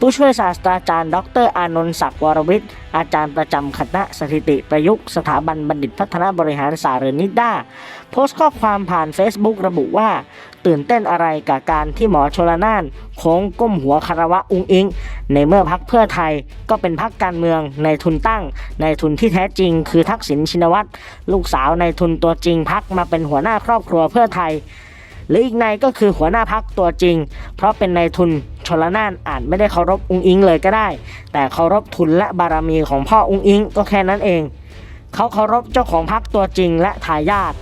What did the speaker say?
ผู้ช่วยศาสตราจารย์ ดร อานนท์ศักดิ์วรวิทย์อาจารย์ประจำคณะสถิติประยุกต์สถาบันบัณฑิตพัฒนาบริหารศาสตร์หรือนิด้าโพสต์ข้อความผ่าน Facebook ระบุว่า ตื่นเต้นอะไรกับการที่หมอชลนานโค้งก้มหัวคารวะอุงอิง ในเมื่อพักเพื่อไทยก็เป็นพักการเมืองในทุนตั้ง ในทุนที่แท้จริง คือทักษิณชินวัตรลูกสาวในทุนตัวจริงพักมาเป็นหัวหน้าครอบครัวเพื่อไทยหรืออีกในก็คือหัวหน้าพักตัวจริง เพราะเป็นในทุน ชลนานอาจไม่ได้เคารพองค์อิงเลยก็ได้ แต่เคารพทุนและบารมีของพ่อองค์อิงก็แค่นั้นเอง เขาเคารพเจ้าของพักตัวจริงและทายาท